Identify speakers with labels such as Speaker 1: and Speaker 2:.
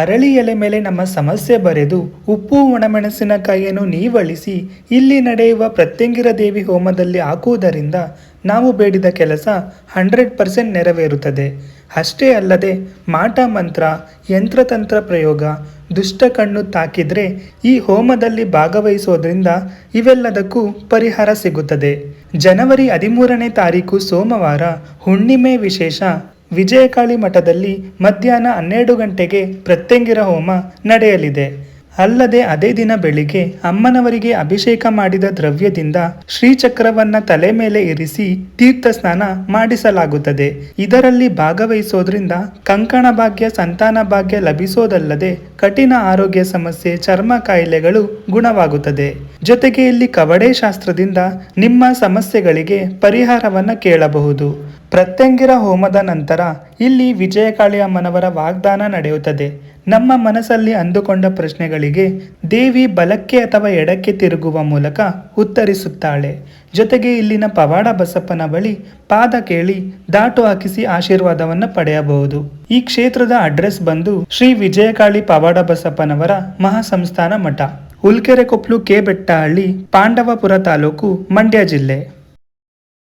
Speaker 1: ಅರಳಿ ಎಲೆ ಮೇಲೆ ನಮ್ಮ ಸಮಸ್ಯೆ ಬರೆದು ಉಪ್ಪು, ಒಣಮೆಣಸಿನಕಾಯಿಯನ್ನು ನೀವಳಿಸಿ ಇಲ್ಲಿ ನಡೆಯುವ ಪ್ರತ್ಯಂಗಿರ ದೇವಿ ಹೋಮದಲ್ಲಿ ಹಾಕುವುದರಿಂದ ನಾವು ಬೇಡಿದ ಕೆಲಸ ಹಂಡ್ರೆಡ್ ಪರ್ಸೆಂಟ್ ನೆರವೇರುತ್ತದೆ. ಅಷ್ಟೇ ಅಲ್ಲದೆ ಮಾಟ ಮಂತ್ರ, ಯಂತ್ರತಂತ್ರ ಪ್ರಯೋಗ, ದುಷ್ಟ ಕಣ್ಣು ತಾಕಿದರೆ ಈ ಹೋಮದಲ್ಲಿ ಭಾಗವಹಿಸೋದ್ರಿಂದ ಇವೆಲ್ಲದಕ್ಕೂ ಪರಿಹಾರ ಸಿಗುತ್ತದೆ. ಜನವರಿ ಹದಿಮೂರನೇ ತಾರೀಕು ಸೋಮವಾರ ಹುಣ್ಣಿಮೆ ವಿಶೇಷ. ವಿಜಯಕಾಳಿ ಮಠದಲ್ಲಿ ಮಧ್ಯಾಹ್ನ ಹನ್ನೆರಡು ಗಂಟೆಗೆ ಪ್ರತ್ಯಂಗಿರ ಹೋಮ ನಡೆಯಲಿದೆ. ಅಲ್ಲದೆ ಅದೇ ದಿನ ಬೆಳಿಗ್ಗೆ ಅಮ್ಮನವರಿಗೆ ಅಭಿಷೇಕ ಮಾಡಿದ ದ್ರವ್ಯದಿಂದ ಶ್ರೀಚಕ್ರವನ್ನ ತಲೆ ಮೇಲೆ ಇರಿಸಿ ತೀರ್ಥ ಸ್ನಾನ ಮಾಡಿಸಲಾಗುತ್ತದೆ. ಇದರಲ್ಲಿ ಭಾಗವಹಿಸೋದ್ರಿಂದ ಕಂಕಣ ಭಾಗ್ಯ, ಸಂತಾನ ಭಾಗ್ಯ ಲಭಿಸೋದಲ್ಲದೆ ಕಠಿಣ ಆರೋಗ್ಯ ಸಮಸ್ಯೆ, ಚರ್ಮ ಕಾಯಿಲೆಗಳು ಗುಣವಾಗುತ್ತದೆ. ಜೊತೆಗೆ ಇಲ್ಲಿ ಕವಡೆ ಶಾಸ್ತ್ರದಿಂದ ನಿಮ್ಮ ಸಮಸ್ಯೆಗಳಿಗೆ ಪರಿಹಾರವನ್ನು ಕೇಳಬಹುದು. ಪ್ರತ್ಯಂಗಿರ ಹೋಮದ ನಂತರ ಇಲ್ಲಿ ವಿಜಯಕಾಳಿ ಅಮ್ಮನವರ ವಾಗ್ದಾನ ನಡೆಯುತ್ತದೆ. ನಮ್ಮ ಮನಸ್ಸಲ್ಲಿ ಅಂದುಕೊಂಡ ಪ್ರಶ್ನೆಗಳಿಗೆ ದೇವಿ ಬಲಕ್ಕೆ ಅಥವಾ ಎಡಕ್ಕೆ ತಿರುಗುವ ಮೂಲಕ ಉತ್ತರಿಸುತ್ತಾಳೆ. ಜೊತೆಗೆ ಇಲ್ಲಿನ ಪವಾಡ ಬಸಪ್ಪನ ಬಳಿ ಪಾದ ಕೇಳಿ ದಾಟು ಹಾಕಿಸಿ ಆಶೀರ್ವಾದವನ್ನು ಪಡೆಯಬಹುದು. ಈ ಕ್ಷೇತ್ರದ ಅಡ್ರೆಸ್ ಬಂದು ಶ್ರೀ ವಿಜಯಕಾಳಿ ಪವಾಡ ಬಸಪ್ಪನವರ ಮಹಾಸಂಸ್ಥಾನ ಮಠ, ಹುಲ್ಕೆರೆ ಕೊಪ್ಲು ಕೆ ಬೆಟ್ಟಹಳ್ಳಿ, ಪಾಂಡವಪುರ ತಾಲೂಕು, ಮಂಡ್ಯ ಜಿಲ್ಲೆ.